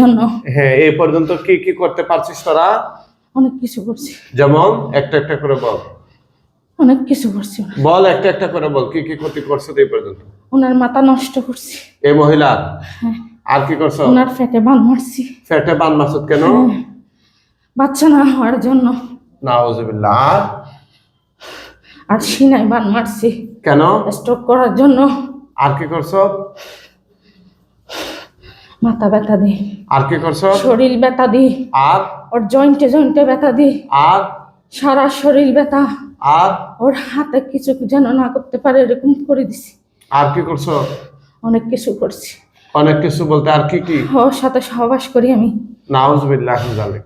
জন্য। হ্যাঁ এই পর্যন্ত কি কি করতে পারছিস তোরা? অনেক কিছু করছি। যেমন একটা একটা করে বল। অনেক কিছু করছি বল একটা একটা করে বল কি কি ক্ষতি করছ এই পর্যন্ত? ওনার মাথা নষ্ট করছি। এই মহিলা? হ্যাঁ। আর কি করছ? ওনার ফেটে বান মারছি। ফেটে বান মাসুদ কেন? হ্যাঁ। বাচ্চা না হওয়ার জন্য। নাউজুবিল্লাহ। আর আর সিনাই বান মারছি। কেন? স্ট্রোক করার জন্য। আর কি করছ? মাথা ব্যথা দিই আর কি করছ? শরীর ব্যথা দিই আর? ওর জয়েন্টে জয়েন্টে ব্যথা দিই আর? সারা শরীর ব্যথা। আর? ওর হাতে কিছু যেন না করতে পারে এরকম করে দিছি। আর কি করছ? অনেক কিছু করছি। অনেক কিছু বলতে আর কি কি? ওর সাথে সহবাস করি আমি। নাউজুবিল্লাহ জালে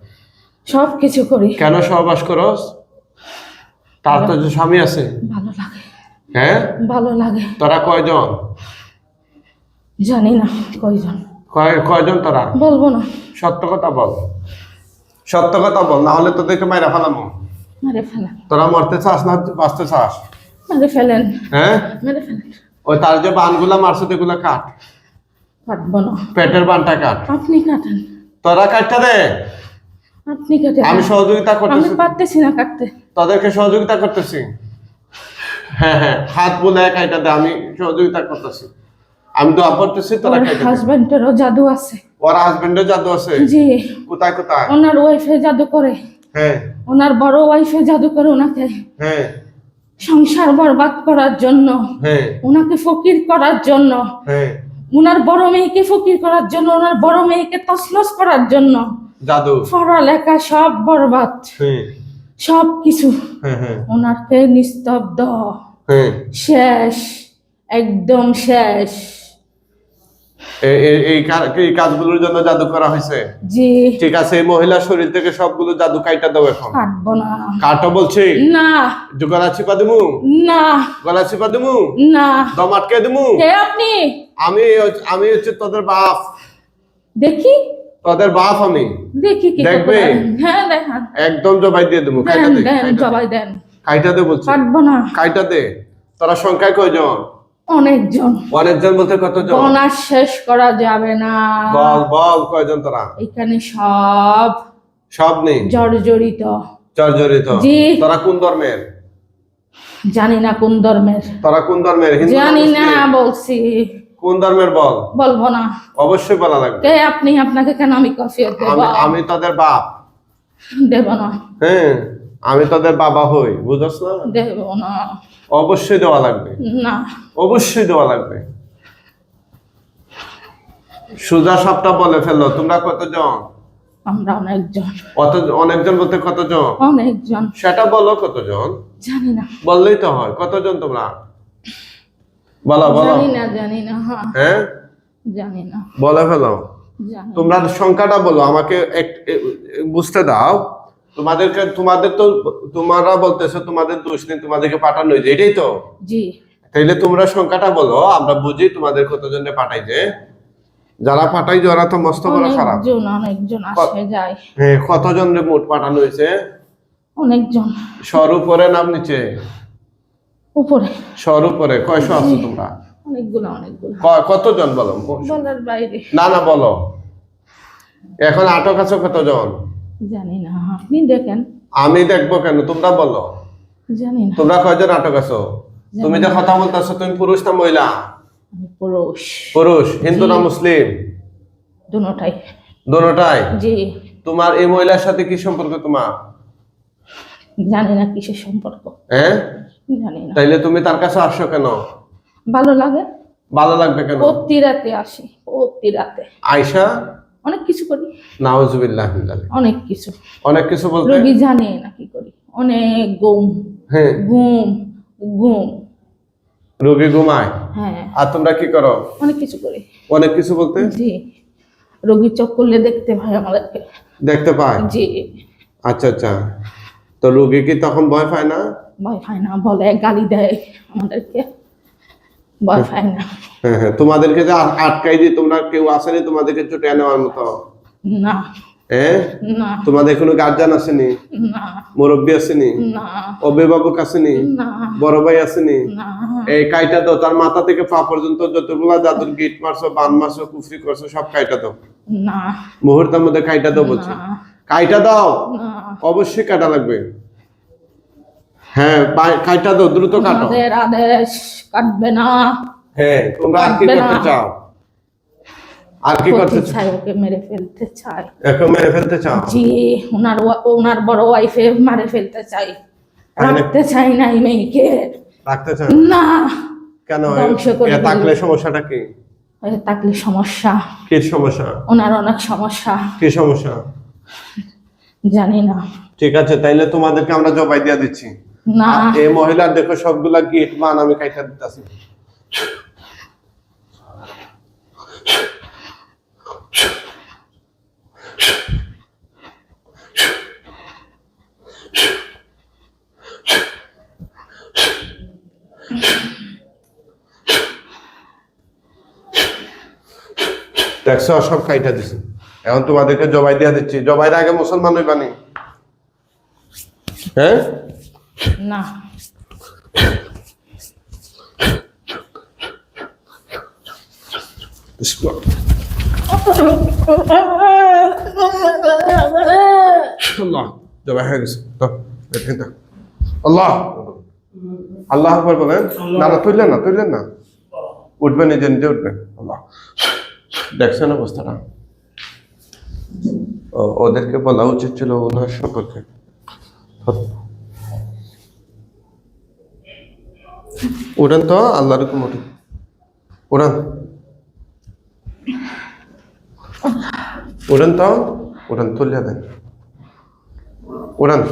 সব কিছু করি। কেন সহবাস করস? তার তো যে স্বামী আছে। ভালো লাগে। হ্যাঁ? ভালো লাগে। তোরা কয়জন? জানি না কয়জন। কয় কয়জন তোরা? বলব না। সত্য কথা বল। সত্য কথা বল না হলে তোদেরকে মাইরা ফেলামো। মেরে ফেলেন তোরা মরতে চাস না বাঁচতে চাস? মেরে ফেলেন। হ্যাঁ? মেরে ফেলেন। ওই তার যে বানগুলা মারছো এগুলা কাট। কাটবো না। পেটের বানটা কাট। আপনি কাটেন। তোরা কাটটা দে। আপনি কাটেন। আমি সহযোগিতা আমি করতেছি। পারতেছি না কাটতে। তাদেরকে সহযোগিতা করতেছি। হ্যাঁ হ্যাঁ হাত বলে কাইটা দে আমি সহযোগিতা করতেছি। আমি দোয়া করতেছি তোরা। হাজবেন্ডেরও জাদু আছে। ওর হাজবেন্ডের জাদু আছে? জি। কোথায় কোথায়? ওনার ওয়াইফে জাদু করে। হ্যাঁ। ওনার বড় ওয়াইফে জাদু করে ওনাকে। হ্যাঁ। সংসার বরবাদ করার জন্য। হ্যাঁ। ওনাকে ফকির করার জন্য। হ্যাঁ। ওনার বড় মেয়েকে ফকির করার জন্য ওনার বড় মেয়েকে তসলস করার জন্য। জাদু। পড়ালেখা সব বরবাদ। হ্যাঁ। সব কিছু। হ্যাঁ হ্যাঁ। ওনাকে নিস্তব্ধ। হ্যাঁ। শেষ। একদম শেষ। এই কাজগুলোর জন্য জাদু করা হয়েছে? জি। ঠিক আছে এই মহিলার শরীর থেকে সবগুলো জাদু কাইটা দাও এখন। কাটবো না। কাটো বলছি? না। গলা চিপা দিমু? না। গলা চিপা দিমু? না। দম আটকে দিমু? কে আপনি? আমি আমি হচ্ছে তোদের বাপ। দেখি। তোদের বাপ আমি। দেখি কি দেখবে? হ্যাঁ দেখান একদম জবাই দিয়ে দেবো কাইটা দে। সবাই দেন। কাইটা দে বলছি। কাটবো না। কাইটা দে। তোরা সংখ্যায় কয়জন? অনেকজন। অনেকজন বলতে কতজন? শেষ করা যাবে না। বল বল কয়জন তোরা? এখানে সব সব নেই? জর্জরিত। জর্জরিত। জি। তোরা কোন ধর্মের? জানি না কোন ধর্মের। তোরা কোন ধর্মের? জানি না বলছি। কোন ধর্মের বল? বলব না। অবশ্যই বলা লাগবে। কে আপনি? আপনাকে কেন আমি কফিয়ত দেব? আমি তোদের বাপ। দেব না। হ্যাঁ। আমি তোদের বাবা হই বুঝছ না? দেব না। অবশ্যই দেওয়া লাগবে। না। অবশ্যই দেওয়া লাগবে। সুজা সবটা বলে ফেলল তোমরা কতজন? আমরা অনেকজন। অত অনেকজন বলতে কতজন? অনেকজন। সেটা বলো কতজন? জানি না। বললেই তো হয় কতজন তোমরা? বলো বলো। জানি না জানি না। হ্যাঁ? জানি না। বলে ফেলো। তোমরা সংখ্যাটা বলো আমাকে বুঝতে দাও। তোমাদেরকে তোমাদের তো তোমরা বলতেছো তোমাদের দোষ নেই তোমাদেরকে পাঠানো হয়েছে এটাই তো? জি। তাইলে তোমরা সংখ্যাটা বলো আমরা বুঝি তোমাদের কতজনে পাঠাইছে। যারা পাঠাইছে ওরা তো মস্ত বড় খারাপ। অনেকজন আসে যায়। হ্যাঁ কতজন মোট পাঠানো হয়েছে? অনেকজন। সর উপরে নাম নিচে? উপরে। সর উপরে কয়শো আছো তোমরা? অনেকগুলো অনেকগুলো। ক- কতজন বলো? বলার বাইরে। না না বলো। এখন আটক আছে কতজন? জানি না। আপনি দেখেন। আমি দেখব কেন? তোমরা বলো। জানি না। তোমরা কয়জন আটক আছো? তুমি যে কথা বলতেছো তুমি পুরুষ না মহিলা? আমি পুরুষ। পুরুষ। হিন্দু না মুসলিম? জি। তোমার এই মহিলার সাথে কি সম্পর্ক তোমার? জানি না কিসের সম্পর্ক। হ্যাঁ জানি না। তাইলে তুমি তার কাছে আসছো কেন? ভালো লাগে? ভালো লাগবে কেন? প্রতি রাতে আসি প্রতি রাতে। আয়সা অনেক কিছু করি। নাউজুবিল্লাহ অনেক কিছু। অনেক কিছু বলতে রোগী জানে না কি করি। অনেক ঘুম। হ্যাঁ। ঘুম ঘুম। রোগী ঘুমায়। হ্যাঁ। আর তোমরা কি করো? অনেক কিছু করি। অনেক কিছু বলতে? জি। রোগী চোখ করলে দেখতে হয় আমাদেরকে। দেখতে পায়? জি। আচ্ছা আচ্ছা। তো রোগী কি তখন ভয় পায় না? ভয় পায় না বলে গালি দেয় আমাদেরকে। ভয় পায় না। হ্যাঁ হ্যাঁ। তোমাদেরকে যে আটকাই দিয়ে তোমরা কেউ আসেনি তোমাদেরকে চুটে নেওয়ার মতো। না। হ্যাঁ তোমাদের কোনো গার্জিয়ান আসেনি? মুরব্বী আসেনি? অভিভাবক আসেনি? বড় ভাই আসেনি? এই কাইটা দাও তার মাথা থেকে পা পর্যন্ত যতগুলা জাদুর গিট মারছো বান মারছো কুফরি করছ সব কাইটা দাও। মুহূর্তের মধ্যে কাইটা দাও বলছি। কাইটা দাও। অবশ্যই কাটা লাগবে। হ্যাঁ কাইটা দাও দ্রুত কাটো। আদেশ কাটবে না। হ্যাঁ তোমরা আর কি করতে চাও? আর কি করতে করতে চাই ওকে মেরে ফেলতে চাই। মেরে ফেলতে চাও? জি ওনার ওনার বড় ওয়াইফে মারে ফেলতে চাই। রাখতে চাই না এই মেয়েকে। রাখতে না। কেন? থাকলে সমস্যাটা কি? থাকলে সমস্যা। কি সমস্যা? ওনার অনেক সমস্যা। কি সমস্যা? জানি না। ঠিক আছে তাইলে তোমাদেরকে আমরা জবাই দিয়ে দিচ্ছি। না। এই মহিলার দেখো সবগুলা গিট মান আমি কাইটা দিতেছি। দেখছ সব কাইটা দিছি। এখন তোমাদেরকে জবাই দিয়ে দিচ্ছি। জবাইয়ের আগে মুসলমান হইবানি হ্যাঁ? না। জবাই হয়ে গেছে। তো আল্লাহ। আল্লাহ বলেন। না না তুললেন না তুললেন না। উঠবেন নিজে নিজে উঠবেন আল্লাহ। দেখছেন অবস্থাটা? ওদেরকে বলা উচিত ছিল ওনার সম্পর্কে। উড়ান তো, আল্লাহর হুকুম উড়ান। উড়েন তো, উড়ান তুলিয়া দেন। উড়ান।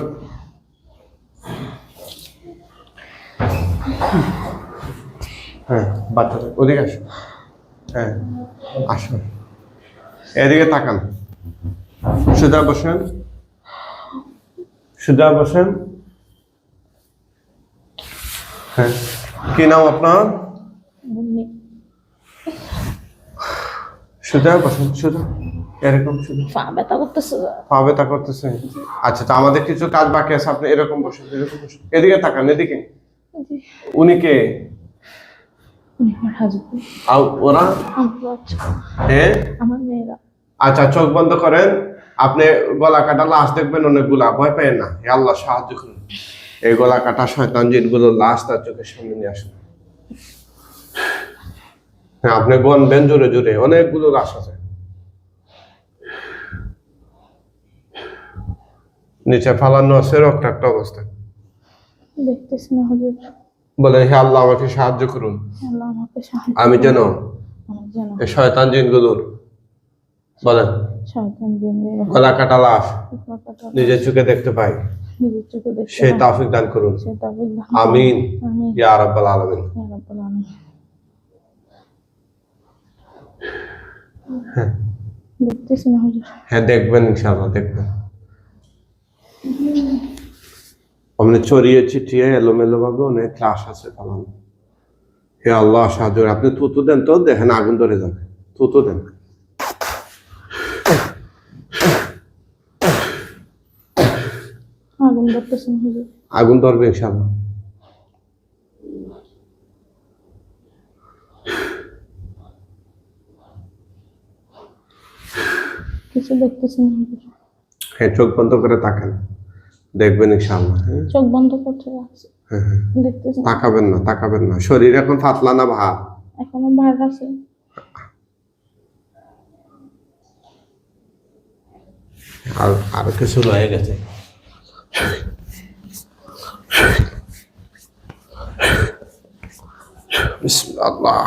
হ্যাঁ বাচ্চাটা ওদিকে আসো। হ্যাঁ। আসুন। এদিকে তাকান। সুদা বসেন। সুদা বসেন। হ্যাঁ। কি নাম আপনার? সুদা বসেন সুদা এরকম পা ব্যথা করতেছে। আচ্ছা তো আমাদের কিছু কাজ বাকি আছে। আপনি এরকম বসুন এরকম বসুন। এদিকে তাকান এদিকে। উনি কে? উনি আমার হাজবেন্ড আর ওরা? হ্যাঁ আমার মেয়েরা। আচ্ছা চোখ বন্ধ করেন। আপনি গলা কাটা লাশ দেখবেন অনেকগুলা ভয় পেয়ে না। হে আল্লাহ সাহায্য করুন। এই গলা কাটা শয়তান জিনগুলো লাশ তার চোখের সামনে নিয়ে আসুন হ্যাঁ আপনি গনবেন জোরে জোরে। অনেকগুলো লাশ আছে। নিচে ফালানো আছে রক্তাক্ত অবস্থা দেখতেছি না হুজুর। বলেন হে আল্লাহ আমাকে সাহায্য করুন। আমি যেন শয়তান জিনগুলোর বলেন গলা কাটা লাশ নিজের চোখে দেখতে পাই। সেই। তাফিক দান করুন। আমিন। ইয়া রাব্বাল আলামিন। হুজুর? হ্যাঁ দেখবেন ইনশাআল্লাহ দেখবেন। অমনে ছড়িয়ে ছিটিয়ে এলোমেলো ভাবে অনেক ক্লাস আছে পালানো হে আল্লাহ সাহায্য। আপনি থুতু দেন তো দেখেন আগুন ধরে যাবে। থুতু দেন। আগুন ধরবে ইনশাআল্লাহ। কিছু দেখতেছি না হুজুর। হ্যাঁ চোখ বন্ধ করে তাকান। দেখবেন ইনশাআল্লাহ হ্যাঁ? চোখ বন্ধ করতে আছে হ্যাঁ হ্যাঁ। তাকাবেন না তাকাবেন না। শরীর এখন পাতলা না এখনও ভার আছে। আর আর কিছু রয়ে গেছে? বিসমিল্লাহ।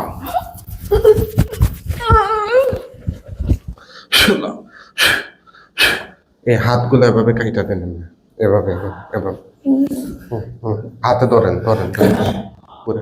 এই হাতগুলো এভাবে কাইটা দেন না। এভাবে এভাবে হাতে ধরেন ধরেন। পুরো।